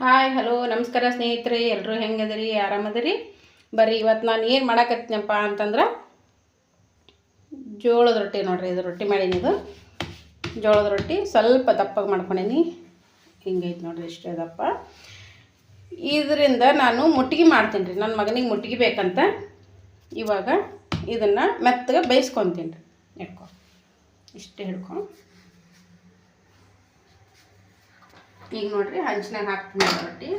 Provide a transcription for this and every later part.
Hi hello ನಮಸ್ಕಾರ ಸ್ನೇಹಿತರೆ ಎಲ್ಲರೂ ಹೆಂಗದಿರಿ, ಆರಾಮದಿರಿ? ಬರ್ರಿ ಇವತ್ತು ನಾನು ಏನು ಮಾಡಾಕತ್ತೀನಪ್ಪ ಅಂತಂದ್ರೆ ಜೋಳದ ರೊಟ್ಟಿ ನೋಡಿರಿ, ಇದು ರೊಟ್ಟಿ ಮಾಡೀನಿ ಇದು. ಜೋಳದ ರೊಟ್ಟಿ ಸ್ವಲ್ಪ ದಪ್ಪಗೆ ಮಾಡ್ಕೊಂಡೀನಿ. ಹಿಂಗೈತೆ ನೋಡಿರಿ ಇಷ್ಟೇ ದಪ್ಪ. ಇದರಿಂದ ನಾನು ಮುಟ್ಟಿಗೆ ಮಾಡ್ತೀನಿ ರೀ ನನ್ನ ಮಗನಿಗೆ ಮುಟ್ಟಿಗೆ ಬೇಕಂತ. ಇವಾಗ ಇದನ್ನು ಮೆತ್ತಗೆ ಬೇಯಿಸ್ಕೊತೀನಿ ರೀ ಹಿಡ್ಕೊ ಇಷ್ಟೇ ಹಿಡ್ಕೊ. ಈಗ ನೋಡ್ರಿ ಹಂಚಿನಾಗ ಹಾಕ್ತೀನಿ ರೊಟ್ಟಿ.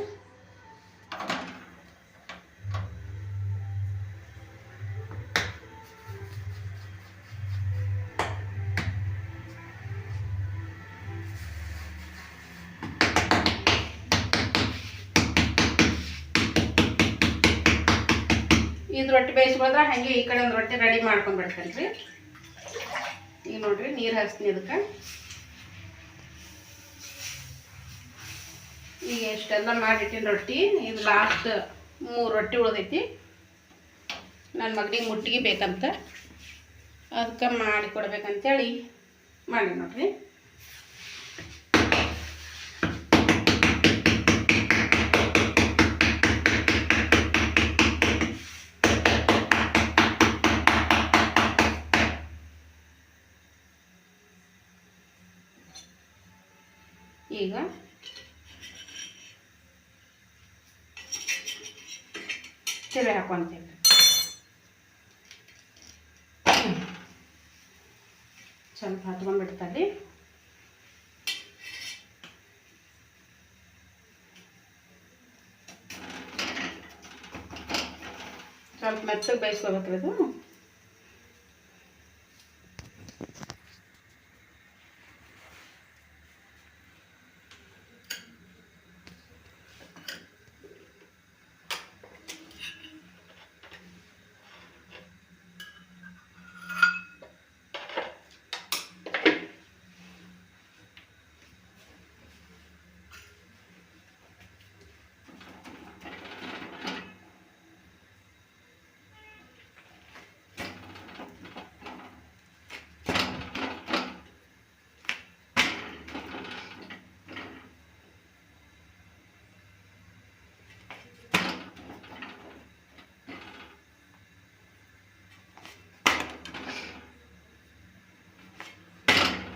ಇದು ರೊಟ್ಟಿ ಬೇಯಿಸ್ಕೊಂಡ್ರೆ ಹಂಗೆ ಈ ಕಡೆ ಒಂದು ರೊಟ್ಟಿ ರೆಡಿ ಮಾಡ್ಕೊಂಡ್ಬಿಡ್ತೇನೆ ರೀ ಈಗ ನೋಡ್ರಿ ನೀರು ಹಚ್ತೀನಿ ಇದಕ್ಕೆ. ಈಗ ಎಷ್ಟೆಲ್ಲ ಮಾಡಿಟ್ಟಿನ ರೊಟ್ಟಿ. ಇದು ಲಾಸ್ಟ್ ಮೂರು ರೊಟ್ಟಿ ಉಳಿದೈತಿ. ನನ್ನ ಮಗನಿಗೆ ಮುಟ್ಟಿಗೆ ಬೇಕಂತ ಅದಕ್ಕೆ ಮಾಡಿ ಕೊಡ್ಬೇಕಂತೇಳಿ ಮಾಡಿ ನೋಡ್ರಿ. ಈಗ ತಿರುವಿ ಹಾಕ್ಕೊಂತೀನಿ ಸ್ವಲ್ಪ ಹತ್ಕೊಂಡ್ಬಿಡ್ತಾರೆ ಸ್ವಲ್ಪ ಮೆತ್ತಗೆ ಬೇಯಿಸ್ಕೋಬೇಕ್ರಿ ಇದು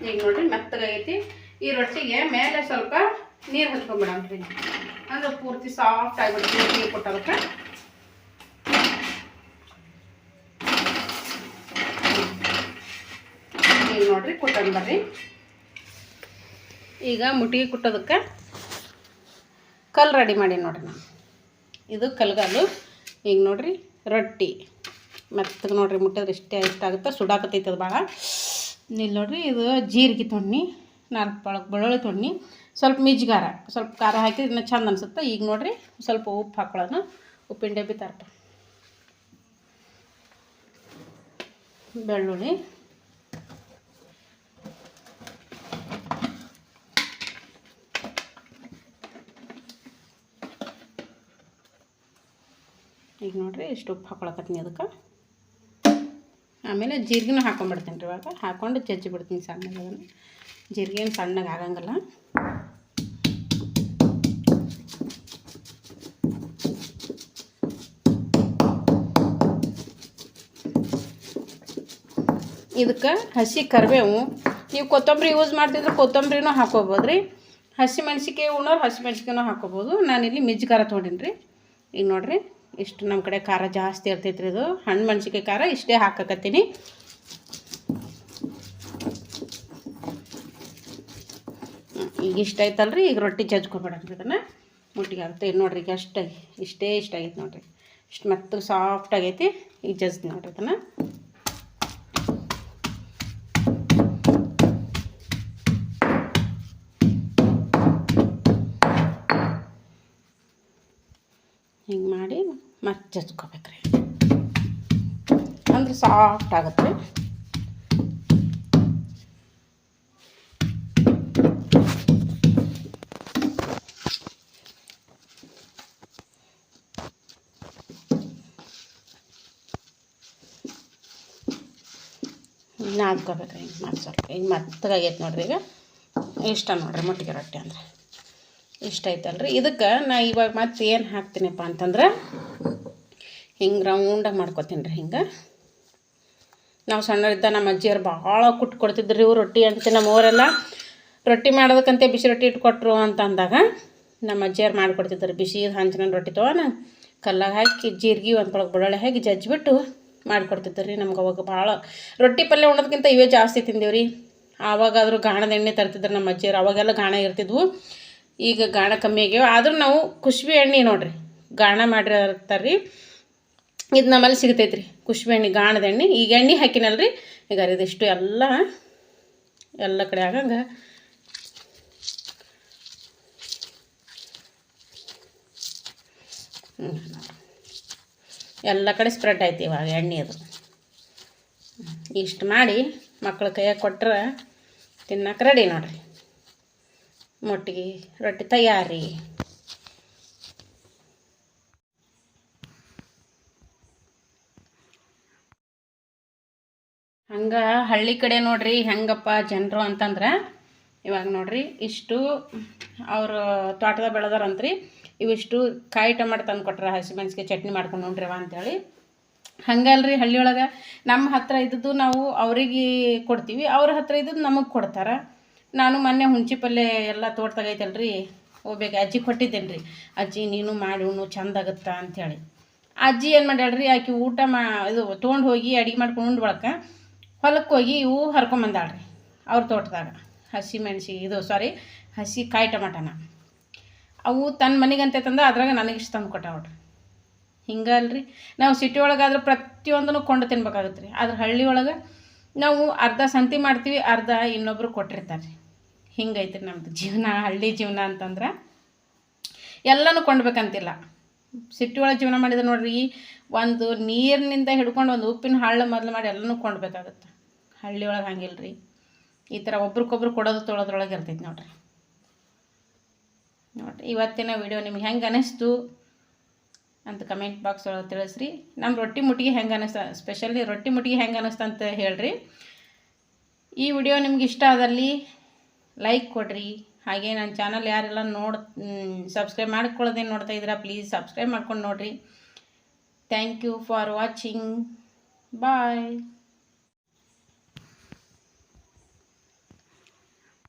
ಈಗ ನೋಡ್ರಿ ಮೆತ್ತಗೈತಿ ಈ ರೊಟ್ಟಿಗೆ ಮೇಲೆ ಸ್ವಲ್ಪ ನೀರು ಹಚ್ಕೊಂಡ್ಬಿಡಮ್ರಿ ಅಂದ್ರೆ ಪೂರ್ತಿ ಸಾಫ್ಟ್ ಆಗಿಬಿಡ್ತೀವಿ ನೀರು ಕೊಟ್ಟಾಗ ಈಗ ನೋಡ್ರಿ ಕುಟ್ಟನ್ ಬರ್ರಿ. ಈಗ ಮುಟ್ಟಿಗೆ ಕುಟ್ಟೋದಕ್ಕೆ ಕಲ್ಲು ರೆಡಿ ಮಾಡಿ ನೋಡ್ರಿ ನಾನು. ಇದು ಕಲ್ಗಾಲು ಈಗ ನೋಡ್ರಿ ರೊಟ್ಟಿ. ಮೆತ್ತಗೆ ನೋಡ್ರಿ, ಮುಟ್ಟಿದ್ರೆ ಇಷ್ಟೇ ಇಷ್ಟ ಆಗುತ್ತೆ, ಸುಡಾಕತ್ತೈತೆ ಅದು ಭಾಳ. ಇಲ್ಲಿ ನೋಡ್ರಿ, ಇದು ಜೀರಿಗೆ ತೊಣ್ಣಿ, ನಾಲ್ಕು ಬಳಕ್ ಬೆಳ್ಳುಳ್ಳಿ ತೊಣ್ಣಿ, ಸ್ವಲ್ಪ ಮಿಜ್ಗಾರ, ಸ್ವಲ್ಪ ಖಾರ ಹಾಕಿ ಇನ್ನೂ ಚಂದ ಅನ್ಸುತ್ತೆ? ಈಗ ನೋಡ್ರಿ, ಸ್ವಲ್ಪ ಉಪ್ಪು ಹಾಕೊಳ್ಳೋಣ. ಉಪ್ಪಿನ ಡಬ್ಬಿ ತರ್ಪ ಬೆಳ್ಳುಳ್ಳಿ. ಈಗ ನೋಡ್ರಿ, ಇಷ್ಟು ಉಪ್ಪು ಹಾಕೊಳಕತ್ತೀನಿ ಅದಕ್ಕೆ. ಆಮೇಲೆ ಜೀರಿಗೆನೂ ಹಾಕೊಂಡ್ಬಿಡ್ತೀನಿ ರೀ ಇವಾಗ. ಹಾಕ್ಕೊಂಡು ಜಜ್ಜಿ ಬಿಡ್ತೀನಿ ಸಣ್ಣಗೆ ಅದನ್ನು ಜೀರಿಗೆ ಸಣ್ಣಗೆ ಆಗಂಗಿಲ್ಲ. ಇದಕ್ಕೆ ಹಸಿ ಕರಿಬೇವು. ನೀವು ಕೊತ್ತಂಬರಿ ಯೂಸ್ ಮಾಡ್ತಿದ್ರೆ ಕೊತ್ತಂಬರಿನೂ ಹಾಕೋಬೋದು ರೀ. ಹಸಿ ಮೆಣಸಿಕಾಯಿ ಉಣ್ಣೋರು ಹಸಿ ಮೆಣ್ಸಿಕಾಯಿನೂ ಹಾಕೋಬೋದು. ನಾನಿಲ್ಲಿ ಮಿಜ್ಜಿ ಖಾರ ತೊಗೊಂಡಿನಿ ರೀ ಈಗ ನೋಡಿರಿ. ಇಷ್ಟು ನಮ್ಮ ಕಡೆ ಖಾರ ಜಾಸ್ತಿ ಇರ್ತೈತೆ ರೀ ಇದು. ಹಣ್ಣು ಮೆಣ್ಸಿಕಾಯಿ ಖಾರ ಇಷ್ಟೇ ಹಾಕಕತ್ತೀನಿ. ಈಗ ಇಷ್ಟ ಆಯ್ತಲ್ರಿ, ಈಗ ರೊಟ್ಟಿ ಜಜ್ಕೊಬೇಡ್ರಿ ಇದನ್ನು ಮುಟ್ಟಿಗೆ ಆಗುತ್ತೆ ಇದು ನೋಡ್ರಿ, ಈಗ ಅಷ್ಟಾಗಿ, ಇಷ್ಟೇ ಇಷ್ಟ ಆಗೈತೆ ನೋಡ್ರಿ. ಇಷ್ಟು ಮತ್ತು ಸಾಫ್ಟ್ ಆಗೈತಿ, ಈಗ ಜಜ್ದು ನೋಡ್ರಿ ಇದನ್ನು ಮತ್ತೆ ರೀ ಅಂದ್ರೆ ಸಾಫ್ಟ್ ಆಗುತ್ತೆ. ನಾದ್ಕೋಬೇಕ್ರಿ, ಹಿಂಗೆ ಮತ್ತೆ ಸ್ವಲ್ಪ ಹಿಂಗೆ ಆಗೈತೆ ನೋಡ್ರಿ ಈಗ. ಇಷ್ಟ ನೋಡ್ರಿ, ಮುಟ್ಟಿಗೆ ರೊಟ್ಟಿ ಅಂದರೆ. ಇಷ್ಟ ಐತಲ್ರಿ ಇದಕ್ಕೆ ನಾ ಇವಾಗ ಮತ್ತೆ ಏನು ಹಾಕ್ತೀನಪ್ಪ ಅಂತಂದ್ರೆ ಹಿಂಗೆ ರೌಂಡಾಗಿ ಮಾಡ್ಕೊತೀನಿ ರೀ ಹಿಂಗೆ. ನಾವು ಸಣ್ಣರಿದ್ದ ನಮ್ಮ ಅಜ್ಜಿಯರು ಭಾಳ ಕುಟ್ಟು ಕೊಡ್ತಿದ್ರು ಇವು ರೊಟ್ಟಿ ಅಂತ ನಮ್ಮ ಊರೆಲ್ಲ ರೊಟ್ಟಿ ಮಾಡೋದಕ್ಕಂತೆ ಬಿಸಿ ರೊಟ್ಟಿ ಇಟ್ಕೊಟ್ರು ಅಂತ ಅಂದಾಗ ನಮ್ಮ ಅಜ್ಜಿಯರು ಮಾಡಿಕೊಡ್ತಿದ್ರು ಬಿಸಿ ಹಂಚಿನ ರೊಟ್ಟಿ ತೊಗೊಂಡು ಕಲ್ಲಾಗ ಹಾಕಿ ಜೀರಿಗೆ ಒಂದು ಪಳಕ್ ಬೆಳ್ಳುಳ್ಳಿ ಹಾಕಿ ಜಜ್ಜಿಬಿಟ್ಟು ಮಾಡಿಕೊಡ್ತಿದ್ರು ರೀ ನಮ್ಗೆ ಅವಾಗ ಭಾಳ ರೊಟ್ಟಿ ಪಲ್ಯ ಉಣ್ಣೋದಕ್ಕಿಂತ ಇವೇ ಜಾಸ್ತಿ ತಿಂದೇವ್ರಿ. ಆವಾಗಾದರೂ ಗಾಣದ ಎಣ್ಣೆ ತರ್ತಿದ್ರು ನಮ್ಮ ಅಜ್ಜಿಯರು ಅವಾಗೆಲ್ಲ ಗಾಣ ಇರ್ತಿದ್ವು. ಈಗ ಗಾಣ ಕಮ್ಮಿ ಆಗ್ಯಾವ. ಆದರೂ ನಾವು ಕುಶ್ಬಿ ಎಣ್ಣೆ ನೋಡ್ರಿ. ಗಾಣ ಮಾಡಿರ್ತಾರೆ ರೀ ಇದು ನಮ್ಮಲ್ಲಿ ಸಿಗ್ತೈತೆ ರೀ ಕುಶ್ಬಿ ಎಣ್ಣೆ, ಗಾಣದ ಎಣ್ಣೆ. ಈಗ ಎಣ್ಣೆ ಹಾಕಿನಲ್ರಿ. ಈಗ ಇದಿಷ್ಟು ಎಲ್ಲ ಎಲ್ಲ ಕಡೆ ಆಗಂಗೆ. ಎಲ್ಲ ಕಡೆ ಸ್ಪ್ರೆಡ್ ಆಯ್ತು ಇವಾಗ ಎಣ್ಣೆ ಅದು. ಇಷ್ಟು ಮಾಡಿ ಮಕ್ಕಳು ಕೈಯಾಗ ಕೊಟ್ಟರೆ ತಿನ್ನಕ್ಕೆ ರೆಡಿ ನೋಡ್ರಿ. ಮೊಟ್ಟಿಗೆ ರೊಟ್ಟಿ ತಯಾರಿ. ಹಂಗೆ ಹಳ್ಳಿ ಕಡೆ ನೋಡ್ರಿ ಹೆಂಗಪ್ಪ ಜನರು ಅಂತಂದ್ರೆ, ಇವಾಗ ನೋಡ್ರಿ ಇಷ್ಟು ಅವರು ತೋಟದಾಗ ಬೆಳೆದಾರಂತ್ರಿ ಇವಿಷ್ಟು ಕಾಯಿ ಟೊಮೆಟೊ ತಂದು ಕೊಟ್ರ ಹಸಿಮೆಣ್ಸಿಗೆ ಚಟ್ನಿ ಮಾಡ್ಕೊಂಡು ಉಂಡ್ರಿವ ಅಂತೇಳಿ. ಹಂಗಲ್ರಿ ಹಳ್ಳಿಯೊಳಗೆ ನಮ್ಮ ಹತ್ರ ಇದ್ದದ್ದು ನಾವು ಅವರಿಗೆ ಕೊಡ್ತೀವಿ, ಅವ್ರ ಹತ್ರ ಇದ್ದದ್ದು ನಮಗೆ ಕೊಡ್ತಾರೆ. ನಾನು ಮೊನ್ನೆ ಹುಂಚಿ ಪಲ್ಯ ಎಲ್ಲ ತೋಟದಾಗ ರೀ ಹೋಗ್ಬೇಕು. ಅಜ್ಜಿ ಕೊಟ್ಟಿದ್ದೇನೆ ರೀ ಅಜ್ಜಿ, ನೀನು ಮಾಡಿ ಉಣ್ಣು ಚಂದ ಆಗುತ್ತಾ ಅಂಥೇಳಿ ಅಜ್ಜಿ ಏನು ಮಾಡ್ಯಾಳ್ರಿ, ಆಕೆ ಊಟ ಮಾ, ಇದು ತೊಗೊಂಡು ಹೋಗಿ ಅಡಿಗೆ ಮಾಡ್ಕೊಂಡು ಉಂಡು ಬಳಕ ಹೊಲಕ್ಕೆ ಹೋಗಿ ಇವು ಹರ್ಕೊಂಬಂದಾಳ್ರಿ ಅವ್ರ ತೋಟದಾಗ. ಹಸಿ ಮೆಣಸಿ, ಇದು ಸಾರಿ ಹಸಿ ಕಾಯಿ ಟಮಾಟನ. ಅವು ತನ್ನ ಮನೆಗಂತೆ ತಂದ, ಅದ್ರಾಗ ನನಗಿಷ್ಟು ತಂದು ಕೊಟ್ಟಾವ್ರಿ ಹಿಂಗಲ್ರಿ ನಾವು ಸಿಟಿ ಒಳಗಾದ್ರೆ ಪ್ರತಿಯೊಂದನ್ನು ಕೊಂಡು ತಿನ್ಬೇಕಾಗತ್ತೆ ರೀ ಆದ್ರೆ ಹಳ್ಳಿ ಒಳಗೆ ನಾವು ಅರ್ಧ ಸಂತಿ ಮಾಡ್ತೀವಿ, ಅರ್ಧ ಇನ್ನೊಬ್ರು ಕೊಟ್ಟಿರ್ತಾರೆ ರೀ ಹಿಂಗೈತೆ ರೀ ಜೀವನ, ಹಳ್ಳಿ ಜೀವನ ಅಂತಂದ್ರೆ ಎಲ್ಲನೂ ಕೊಂಡ್ಬೇಕಂತಿಲ್ಲ. ಸಿಟಿ ಒಳಗೆ ಜೀವನ ಮಾಡಿದ್ರೆ ನೋಡ್ರಿ, ಒಂದು ನೀರಿನಿಂದ ಹಿಡ್ಕೊಂಡು ಒಂದು ಉಪ್ಪಿನ ಹಳ್ಳ ಮೊದಲು ಮಾಡಿ ಎಲ್ಲನೂ ಕೊಂಡ್ಬೇಕಾಗತ್ತೆ. ಹಳ್ಳಿ ಒಳಗೆ ಹಂಗಿಲ್ಲ ರೀ ಈ ಥರ ಒಬ್ರಿಗೊಬ್ರು ಕೊಡೋದು ತೊಳೋದ್ರೊಳಗೆ ಇರ್ತೈತಿ ನೋಡ್ರಿ. ನೋಡಿರಿ, ಇವತ್ತಿನ ವಿಡಿಯೋ ನಿಮ್ಗೆ ಹೆಂಗೆ ಅನಿಸ್ತು ಅಂತ ಕಮೆಂಟ್ ಬಾಕ್ಸ್ ಒಳಗೆ ತಿಳಿಸ್ರಿ. ನಮ್ಮ ರೊಟ್ಟಿ ಮುಟ್ಟಿಗೆ ಹೆಂಗೆ ಅನಿಸ್ತ, ಸ್ಪೆಷಲಿ ರೊಟ್ಟಿ ಮುಟ್ಟಿಗೆ ಹೆಂಗೆ ಅನಿಸ್ತಂತ ಹೇಳ್ರಿ. ಈ ವಿಡಿಯೋ ನಿಮ್ಗೆ ಇಷ್ಟ ಆದಲ್ಲಿ ಲೈಕ್ ಕೊಡ್ರಿ. ಹಾಗೆ ನನ್ನ ಚಾನಲ್ ಯಾರೆಲ್ಲ ನೋಡ್ ಸಬ್ಸ್ಕ್ರೈಬ್ ಮಾಡ್ಕೊಳ್ಳೋದೇನು ನೋಡ್ತಾ ಇದ್ದೀರಾ ಪ್ಲೀಸ್ ಸಬ್ಸ್ಕ್ರೈಬ್ ಮಾಡ್ಕೊಂಡು ನೋಡಿರಿ. Thank you for watching bye